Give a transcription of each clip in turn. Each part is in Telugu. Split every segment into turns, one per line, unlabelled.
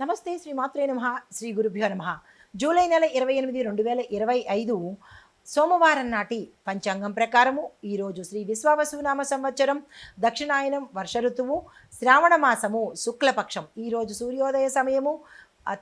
నమస్తే శ్రీ మాత్రే నమ శ్రీ గురుభ్యో నమ. జూలై నెల ఇరవై ఎనిమిది రెండు వేల ఇరవై ఐదు సోమవారం నాటి పంచాంగం ప్రకారము ఈరోజు శ్రీ విశ్వావసునామ సంవత్సరం దక్షిణాయనం వర్ష ఋతువు శ్రావణ మాసము శుక్లపక్షం. ఈరోజు సూర్యోదయ సమయము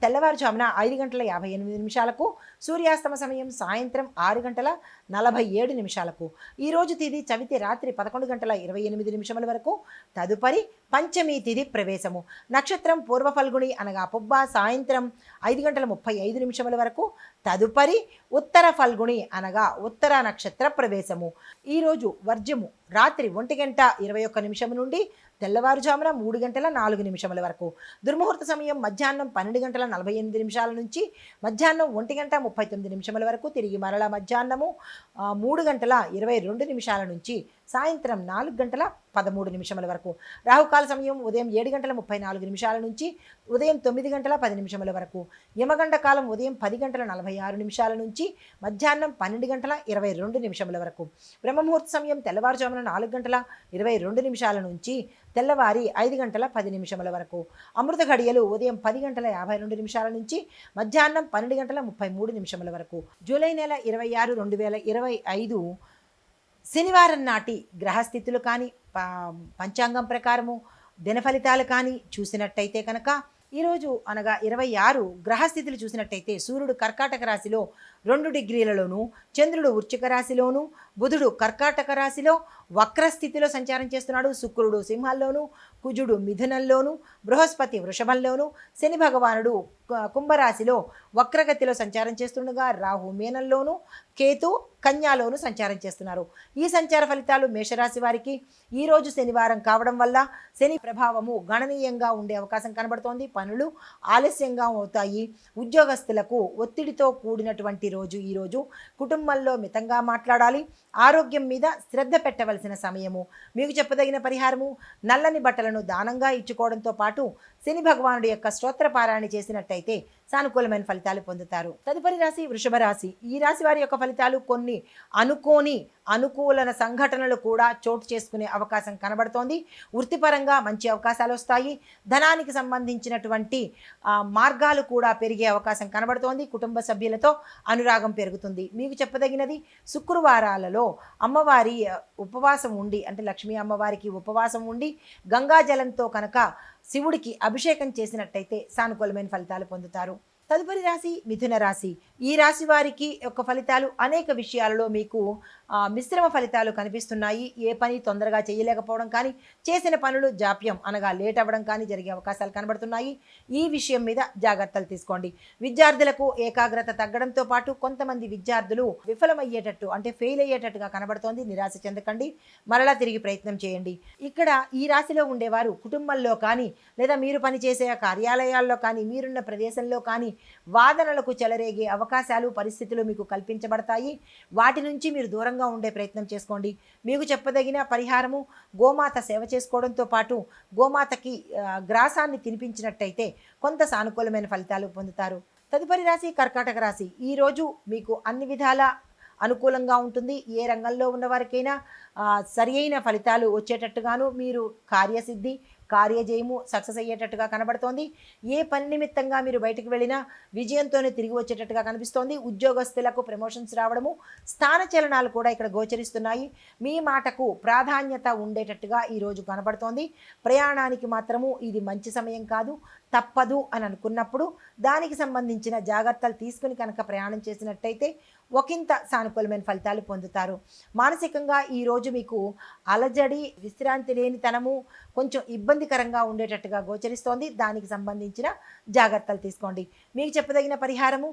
తెల్లవారుజామున ఐదు గంటల యాభై ఎనిమిది నిమిషాలకు సూర్యాస్తమ సమయం సాయంత్రం ఆరు గంటల నలభై ఏడు నిమిషాలకు. ఈరోజు తిది చవితి రాత్రి పదకొండు గంటల ఇరవై ఎనిమిది నిమిషముల వరకు తదుపరి పంచమి తిది ప్రవేశము. నక్షత్రం పూర్వ ఫల్గుణి అనగా పుబ్బ సాయంత్రం ఐదు గంటల ముప్పై ఐదు నిమిషముల వరకు తదుపరి ఉత్తర ఫల్గుణి అనగా ఉత్తర నక్షత్ర ప్రవేశము. ఈరోజు వర్జము రాత్రి ఒంటి గంట ఇరవై ఒక్క నిమిషం నుండి తెల్లవారుజామున మూడు గంటల నాలుగు నిమిషముల వరకు. దుర్ముహూర్త సమయం మధ్యాహ్నం పన్నెండు గంటల నలభై ఎనిమిది నిమిషాల నుంచి మధ్యాహ్నం ఒంటి గంట ముప్పై తొమ్మిది నిమిషముల వరకు తిరిగి మరలా మధ్యాహ్నము మూడు గంటల ఇరవై రెండు నిమిషాల నుంచి సాయంత్రం నాలుగు గంటల పదమూడు నిమిషముల వరకు. రాహుకాల సమయం ఉదయం ఏడు గంటల ముప్పై నాలుగు నిమిషాల నుంచి ఉదయం తొమ్మిది గంటల పది నిమిషముల వరకు. యమగండ కాలం ఉదయం పది గంటల నలభై ఆరు నిమిషాల నుంచి మధ్యాహ్నం పన్నెండు గంటల ఇరవై రెండు నిమిషముల వరకు. బ్రహ్మముహూర్త సమయం తెల్లవారుజామున నాలుగు గంటల ఇరవై రెండు నిమిషాల నుంచి తెల్లవారి ఐదు గంటల పది నిమిషముల వరకు. అమృత ఘడియలు ఉదయం పది గంటల యాభై రెండు నిమిషాల నుంచి మధ్యాహ్నం పన్నెండు గంటల ముప్పై మూడు నిమిషముల వరకు. జూలై నెల ఇరవై ఆరు రెండు వేల ఇరవై ఐదు శనివారం నాటి గ్రహస్థితులు కానీ పంచాంగం ప్రకారము దినఫలితాలు కానీ చూసినట్టయితే కనుక ఈరోజు అనగా ఇరవై ఆరు గ్రహస్థితులు చూసినట్టయితే సూర్యుడు కర్కాటక రాశిలో రెండు డిగ్రీలలోనూ చంద్రుడు వృశ్చిక రాశిలోను బుధుడు కర్కాటక రాశిలో వక్రస్థితిలో సంచారం చేస్తున్నాడు. శుక్రుడు సింహంలోను కుజుడు మిథునంలోను బృహస్పతి వృషభంలోను శని భగవానుడు కుంభరాశిలో వక్రగతిలో సంచారం చేస్తుండగా రాహు మీనంలోను కేతు కన్యాలోను సంచారం చేస్తున్నారు. ఈ సంచార ఫలితాలు మేషరాశి వారికి ఈరోజు శనివారం కావడం వల్ల శని ప్రభావము గణనీయంగా ఉండే అవకాశం కనబడుతోంది. పనులు ఆలస్యంగా అవుతాయి. ఉద్యోగస్తులకు ఒత్తిడితో కూడినటువంటి రోజు ఈరోజు కుటుంబంలో మితంగా మాట్లాడాలి. ఆరోగ్యం మీద శ్రద్ధ పెట్టవలసిన సమయము. మీకు చెప్పదగిన పరిహారము నల్లని బట్టలను దానంగా ఇచ్చుకోవడంతో పాటు శని భగవానుడి యొక్క స్తోత్ర పారాయణ చేసినట్టయితే సానుకూలమైన ఫలితాలు పొందుతారు. తదుపరి రాశి వృషభ రాశి. ఈ రాశి వారి యొక్క ఫలితాలు కొన్ని అనుకోని అనుకూలన సంఘటనలు కూడా చోటు చేసుకునే అవకాశం కనబడుతోంది. వృత్తిపరంగా మంచి అవకాశాలు వస్తాయి. ధనానికి సంబంధించినటువంటి మార్గాలు కూడా పెరిగే అవకాశం కనబడుతోంది. కుటుంబ సభ్యులతో అనురాగం పెరుగుతుంది. మీకు చెప్పదగినది శుక్రవారాలలో అమ్మవారి ఉపవాసం ఉండి అంటే లక్ష్మీ అమ్మవారికి ఉపవాసం ఉండి గంగాజలంతో కనుక శివుడికి అభిషేకం చేసినట్టయితే సానుకూలమైన ఫలితాలు పొందుతారు. తదుపరి రాశి మిథున రాశి. ఈ రాశి వారికి యొక్క ఫలితాలు అనేక విషయాలలో మీకు మిశ్రమ ఫలితాలు కనిపిస్తున్నాయి. ఏ పని తొందరగా చేయలేకపోవడం కానీ చేసిన పనులు జాప్యం అనగా లేట్ అవ్వడం కానీ జరిగే అవకాశాలు కనబడుతున్నాయి. ఈ విషయం మీద జాగ్రత్తలు తీసుకోండి. విద్యార్థులకు ఏకాగ్రత తగ్గడంతో పాటు కొంతమంది విద్యార్థులు విఫలమయ్యేటట్టు అంటే ఫెయిల్ అయ్యేటట్టుగా కనబడుతోంది. నిరాశ చెందకండి. మరలా తిరిగి ప్రయత్నం చేయండి. ఇక్కడ ఈ రాశిలో ఉండేవారు కుటుంబంలో కానీ లేదా మీరు పనిచేసే కార్యాలయాల్లో కానీ మీరున్న ప్రదేశంలో కానీ వాదనలకు చెలరేగే అవకాశాలు పరిస్థితులు మీకు కల్పించబడతాయి. వాటి నుంచి మీరు దూరంగా ఉండే ప్రయత్నం చేసుకోండి. మీకు చెప్పదగిన పరిహారము గోమాత సేవ చేసుకోవడంతో పాటు గోమాతకి గ్రాసాన్ని తినిపించినట్టయితే కొంత సానుకూలమైన ఫలితాలు పొందుతారు. తదుపరి రాశి కర్కాటక రాశి. ఈరోజు మీకు అన్ని విధాల అనుకూలంగా ఉంటుంది. ఏ రంగంలో ఉన్నవారికైనా సరి అయిన ఫలితాలు వచ్చేటట్టుగాను మీరు కార్యసిద్ధి కార్యజయము సక్సెస్ అయ్యేటట్టుగా కనబడుతోంది. ఏ పని నిమిత్తంగా మీరు బయటకు వెళ్ళినా విజయంతోనే తిరిగి వచ్చేటట్టుగా కనిపిస్తోంది. ఉద్యోగస్తులకు ప్రమోషన్స్ రావడము స్థాన చలనాలు కూడా ఇక్కడ గోచరిస్తున్నాయి. మీ మాటకు ప్రాధాన్యత ఉండేటట్టుగా ఈరోజు కనబడుతోంది. ప్రయాణానికి మాత్రము ఇది మంచి సమయం కాదు. తప్పదు అని అనుకున్నప్పుడు దానికి సంబంధించిన జాగ్రత్తలు తీసుకుని కనుక ప్రయాణం చేసినట్టయితే ఒకంత సానుకూలమైన ఫలితాలు పొందుతారు. మానసికంగా ఈరోజు మీకు అలజడి విశ్రాంతి లేనితనము కొంచెం ఇబ్బందికరంగా ఉండేటట్టుగా గోచరిస్తోంది. దానికి సంబంధించిన జాగ్రత్తలు తీసుకోండి. మీకు చెప్పదగిన పరిహారము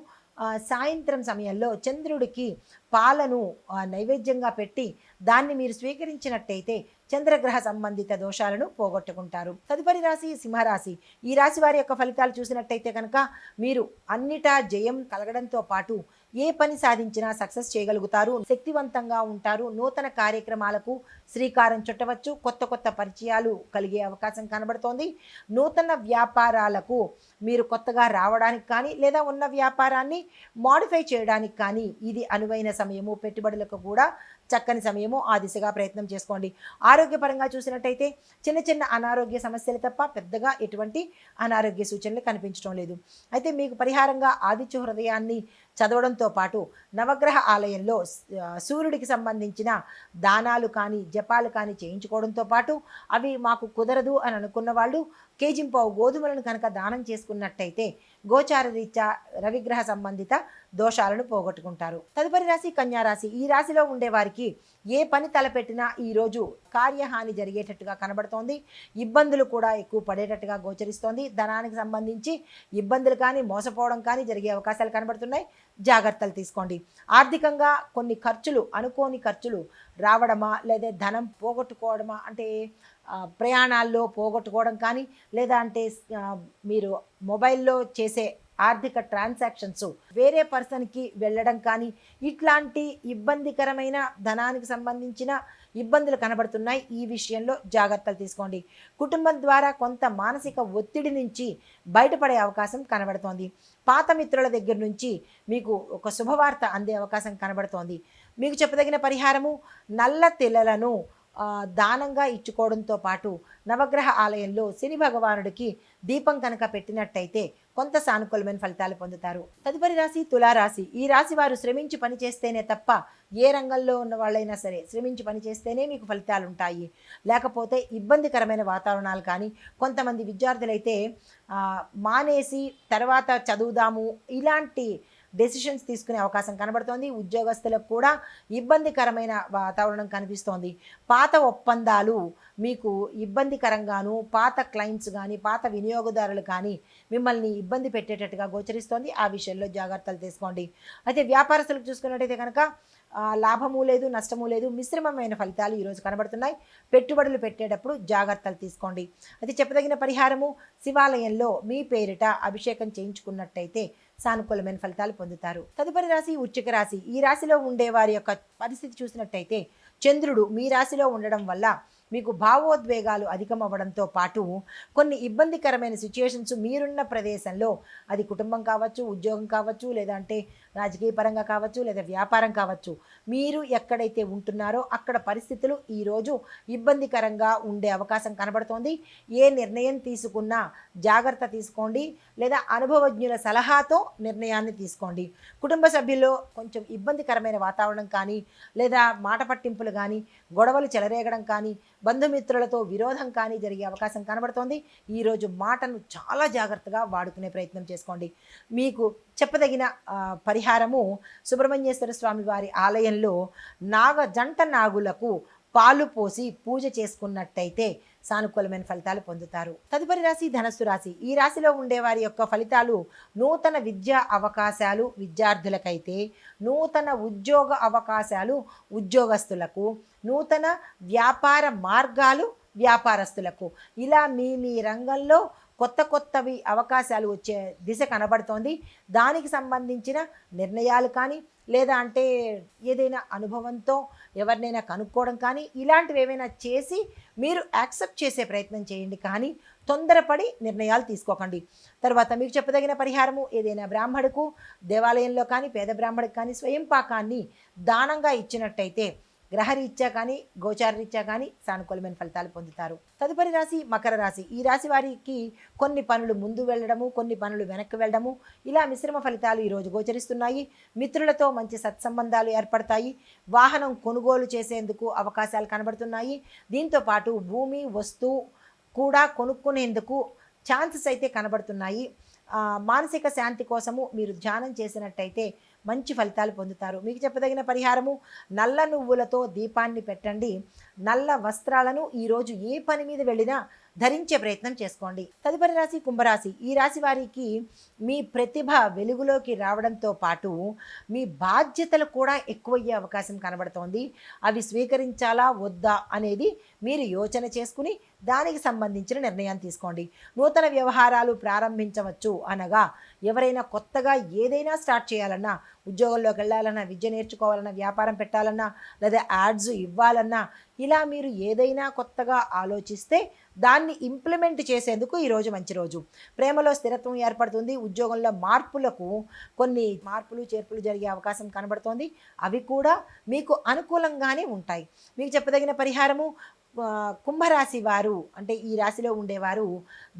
సాయంత్రం సమయంలో చంద్రుడికి పాలను నైవేద్యంగా పెట్టి దాన్ని మీరు స్వీకరించినట్టయితే చంద్రగ్రహ సంబంధిత దోషాలను పోగొట్టుకుంటారు. తదుపరి రాశి సింహరాశి. ఈ రాశి వారి యొక్క ఫలితాలు చూసినట్టయితే కనుక మీరు అన్నిటా జయం కలగడంతో పాటు ఏ పని సాధించినా సక్సెస్ చేయగలుగుతారు శక్తివంతంగా ఉంటారు. నూతన కార్యక్రమాలకు శ్రీకారం చుట్టవచ్చు. కొత్త కొత్త పరిచయాలు కలిగే అవకాశం కనబడుతోంది. నూతన వ్యాపారాలకు మీరు కొత్తగా రావడానికి కానీ లేదా ఉన్న వ్యాపారాన్ని మాడిఫై చేయడానికి కానీ ఇది అనువైన సమయము. పెట్టుబడులకు కూడా చక్కని సమయము ఆ దిశగా ప్రయత్నం చేసుకోండి. ఆరోగ్యపరంగా చూసినట్టయితే చిన్న చిన్న అనారోగ్య సమస్యలు తప్ప పెద్దగా ఎటువంటి అనారోగ్య సూచనలు కనిపించడం లేదు. అయితే మీకు పరిహారంగా ఆదిత్య హృదయాన్ని చదవడంతో పాటు నవగ్రహ ఆలయంలో సూర్యుడికి సంబంధించిన దానాలు కానీ జపాలు కానీ చేయించుకోవడంతో పాటు అవి మాకు కుదరదు అని అనుకున్న వాళ్ళు కేజింపావు గోధుమలను కనుక దానం చేసుకున్నట్టయితే గోచార రీత్యా రవిగ్రహ సంబంధిత దోషాలను పోగొట్టుకుంటారు. తదుపరి రాశి కన్యా రాశి. ఈ రాశిలో ఉండే వారికి ఏ పని తలపెట్టినా ఈరోజు కార్యహాని జరిగేటట్టుగా కనబడుతోంది. ఇబ్బందులు కూడా ఎక్కువ పడేటట్టుగా గోచరిస్తోంది. ధనానికి సంబంధించి ఇబ్బందులు కానీ మోసపోవడం కానీ జరిగే అవకాశాలు కనబడుతున్నాయి. జాగ్రత్తలు తీసుకోండి. ఆర్థికంగా కొన్ని ఖర్చులు అనుకోని ఖర్చులు రావడమా లేదా ధనం పోగొట్టుకోవడమా అంటే ప్రయాణాల్లో పోగొట్టుకోవడం కానీ లేదా అంటే మీరు మొబైల్లో చేసే ఆర్థిక ట్రాన్సాక్షన్స్ వేరే పర్సన్కి వెళ్ళడం కానీ ఇట్లాంటి ఇబ్బందికరమైన ధనానికి సంబంధించిన ఇబ్బందులు కనబడుతున్నాయి ఈ విషయంలో జాగ్రత్తలు తీసుకోండి. కుటుంబం ద్వారా కొంత మానసిక ఒత్తిడి నుంచి బయటపడే అవకాశం కనబడుతోంది. పాత మిత్రుల దగ్గర నుంచి మీకు ఒక శుభవార్త అందే అవకాశం కనబడుతోంది. మీకు చెప్పదగిన పరిహారము నల్ల తెల్లలను దానంగా ఇచ్చుకోవడంతో పాటు నవగ్రహ ఆలయంలో శని భగవానుడికి దీపం కనుక పెట్టినట్టయితే కొంత సానుకూలమైన ఫలితాలు పొందుతారు. తదుపరి రాశి తులారాశి. ఈ రాశి వారు శ్రమించి పని చేస్తేనే తప్ప ఏ రంగంలో ఉన్న వాళ్ళైనా సరే శ్రమించి పని చేస్తేనే మీకు ఫలితాలు ఉంటాయి లేకపోతే ఇబ్బందికరమైన వాతావరణాలు కానీ కొంతమంది విద్యార్థులైతే మానేసి తర్వాత చదువుదాము ఇలాంటి డెసిషన్స్ తీసుకునే అవకాశం కనబడుతోంది. ఉద్యోగస్తులకు కూడా ఇబ్బందికరమైన వాతావరణం కనిపిస్తోంది. పాత ఒప్పందాలు మీకు ఇబ్బందికరంగాను పాత క్లయింట్స్ కానీ పాత వినియోగదారులు కానీ మిమ్మల్ని ఇబ్బంది పెట్టేటట్టుగా గోచరిస్తోంది. ఆ విషయంలో జాగ్రత్తలు తీసుకోండి. అయితే వ్యాపారస్తులకు చూసుకున్నట్టయితే కనుక లాభము లేదు నష్టము లేదు మిశ్రమమైన ఫలితాలు ఈరోజు కనబడుతున్నాయి. పెట్టుబడులు పెట్టేటప్పుడు జాగ్రత్తలు తీసుకోండి. అయితే చెప్పదగిన పరిహారము శివాలయంలో మీ పేరిట అభిషేకం చేయించుకున్నట్టయితే సానుకూలమైన ఫలితాలు పొందుతారు. తదుపరి రాశి ఉచ్చిక రాశి. ఈ రాశిలో ఉండే వారి యొక్క పరిస్థితి చూసినట్టయితే చంద్రుడు మీ రాశిలో ఉండడం వల్ల మీకు భావోద్వేగాలు అధికమవ్వడంతో పాటు కొన్ని ఇబ్బందికరమైన సిచ్యుయేషన్స్ మీరున్న ప్రదేశంలో అది కుటుంబం కావచ్చు ఉద్యోగం కావచ్చు లేదంటే రాజకీయ పరంగా కావచ్చు లేదా వ్యాపారం కావచ్చు మీరు ఎక్కడైతే ఉంటున్నారో అక్కడ పరిస్థితులు ఈరోజు ఇబ్బందికరంగా ఉండే అవకాశం కనబడుతోంది. ఏ నిర్ణయం తీసుకున్నా జాగ్రత్త తీసుకోండి లేదా అనుభవజ్ఞుల సలహాతో నిర్ణయాన్ని తీసుకోండి. కుటుంబ సభ్యుల్లో కొంచెం ఇబ్బందికరమైన వాతావరణం కానీ లేదా మాట పట్టింపులు కానీ గొడవలు చెలరేగడం కానీ బంధుమిత్రులతో విరోధం కానీ జరిగే అవకాశం కనబడుతోంది. ఈరోజు మాటను చాలా జాగ్రత్తగా వాడుకునే ప్రయత్నం చేసుకోండి. మీకు చెప్పదగిన పరిహారము సుబ్రహ్మణ్యేశ్వర స్వామి వారి ఆలయంలో నాగ జంట నాగులకు పాలు పోసి పూజ చేసుకున్నట్టయితే సానుకూలమైన ఫలితాలు పొందుతారు. తదుపరి రాశి ధనస్సు రాశి. ఈ రాశిలో ఉండే వారి యొక్క ఫలితాలు నూతన విద్యా అవకాశాలు విద్యార్థులకైతే నూతన ఉద్యోగ అవకాశాలు ఉద్యోగస్తులకు నూతన వ్యాపార మార్గాలు వ్యాపారస్తులకు. ఇలా మీ మీ రంగంలో కొత్త కొత్తవి అవకాశాలు వచ్చే దిశ కనబడుతోంది. దానికి సంబంధించిన నిర్ణయాలు కానీ లేదా అంటే ఏదైనా అనుభవంతో ఎవరినైనా కనుక్కోవడం కానీ ఇలాంటివి ఏమైనా చేసి మీరు యాక్సెప్ట్ చేసే ప్రయత్నం చేయండి కానీ తొందరపడి నిర్ణయాలు తీసుకోకండి. తర్వాత మీకు చెప్పదగిన పరిహారము ఏదైనా బ్రాహ్మడుకు దేవాలయంలో కానీ పేద బ్రాహ్మడికి కానీ స్వయం పాకాన్ని దానంగా ఇచ్చినట్టయితే గ్రహరీత్యా కానీ గోచారరీత్యా కానీ సానుకూలమైన ఫలితాలు పొందుతారు. తదుపరి రాశి మకర రాశి. ఈ రాశి వారికి కొన్ని పనులు ముందు వెళ్ళడము కొన్ని పనులు వెనక్కి వెళ్ళడము ఇలా మిశ్రమ ఫలితాలు ఈరోజు గోచరిస్తున్నాయి. మిత్రులతో మంచి సత్సంబంధాలు ఏర్పడతాయి. వాహనం కొనుగోలు చేసేందుకు అవకాశాలు కనబడుతున్నాయి. దీంతో పాటు భూమి వస్తువు కూడా కొనుక్కునేందుకు ఛాన్సెస్ అయితే కనబడుతున్నాయి. మానసిక శాంతి కోసము మీరు ధ్యానం చేసినట్టయితే మంచి ఫలితాలు పొందుతారు. మీకు చెప్పదగిన పరిహారము నల్ల నువ్వులతో దీపాన్ని పెట్టండి. నల్ల వస్త్రాలను ఈరోజు ఏ పని మీద వెళ్ళినా ధరించే ప్రయత్నం చేసుకోండి. తదుపరి రాశి కుంభరాశి. ఈ రాశి వారికి మీ ప్రతిభ వెలుగులోకి రావడంతో పాటు మీ బాధ్యతలు కూడా ఎక్కువయ్యే అవకాశం కనబడుతోంది. అవి స్వీకరించాలా వద్దా అనేది మీరు యోచన చేసుకుని దానికి సంబంధించిన నిర్ణయం తీసుకోండి. నూతన వ్యవహారాలు ప్రారంభించవచ్చు అనగా ఎవరైనా కొత్తగా ఏదైనా స్టార్ట్ చేయాలన్నా ఉద్యోగంలోకి వెళ్ళాలన్నా విద్య నేర్చుకోవాలన్నా వ్యాపారం పెట్టాలన్నా లేదా యాడ్స్ ఇవ్వాలన్నా ఇలా మీరు ఏదైనా కొత్తగా ఆలోచిస్తే దాన్ని ఇంప్లిమెంట్ చేసేందుకు ఈరోజు మంచి రోజు. ప్రేమలో స్థిరత్వం ఏర్పడుతుంది. ఉద్యోగంలో మార్పులకు కొన్ని మార్పులు చేర్పులు జరిగే అవకాశం కనబడుతోంది. అవి కూడా మీకు అనుకూలంగానే ఉంటాయి. మీకు చెప్పదగిన పరిహారము కుంభరాశి వారు అంటే ఈ రాశిలో ఉండేవారు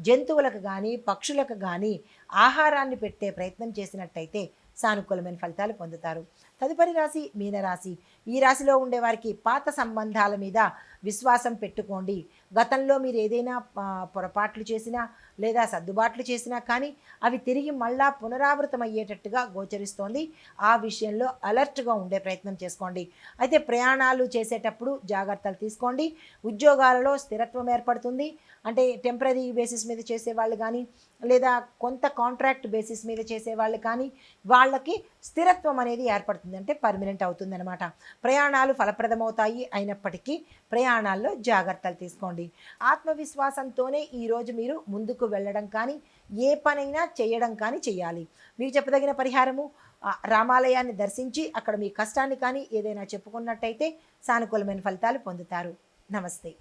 జంతువులకు కానీ పక్షులకు కానీ ఆహారాన్ని పెట్టే ప్రయత్నం చేసినట్టయితే సానుకూలమైన ఫలితాలు పొందుతారు. తదుపరి రాశి మీనరాశి. ఈ రాశిలో ఉండేవారికి పాత సంబంధాల మీద విశ్వాసం పెట్టుకోండి. గతంలో మీరు ఏదైనా పొరపాట్లు చేసినా లేదా సర్దుబాట్లు చేసినా కానీ అవి తిరిగి మళ్ళా పునరావృతం అయ్యేటట్టుగా గోచరిస్తోంది. ఆ విషయంలో అలర్ట్గా ఉండే ప్రయత్నం చేసుకోండి. అయితే ప్రయాణాలు చేసేటప్పుడు జాగ్రత్తలు తీసుకోండి. ఉద్యోగాలలో స్థిరత్వం ఏర్పడుతుంది. అంటే టెంపరీ బేసిస్ మీద చేసే వాళ్ళు కానీ లేదా కొంత కాంట్రాక్ట్ బేసిస్ మీద చేసేవాళ్ళు కానీ వాళ్ళకి స్థిరత్వం అనేది ఏర్పడుతుంది. అంటే పర్మనెంట్ అవుతుందనమాట ప్రయాణాలు ఫలప్రదమవుతాయి అయినప్పటికీ ప్రయాణాల్లో జాగ్రత్తలు తీసుకోండి. ఆత్మవిశ్వాసంతోనే ఈరోజు మీరు ముందుకు వెళ్ళడం కానీ ఏ పనైనా చేయడం కానీ చేయాలి. మీకు చెప్పదగిన పరిహారము రామాలయాన్ని దర్శించి అక్కడ మీ కష్టాన్ని కానీ ఏదైనా చెప్పుకున్నట్టయితే సానుకూలమైన ఫలితాలు పొందుతారు. నమస్తే.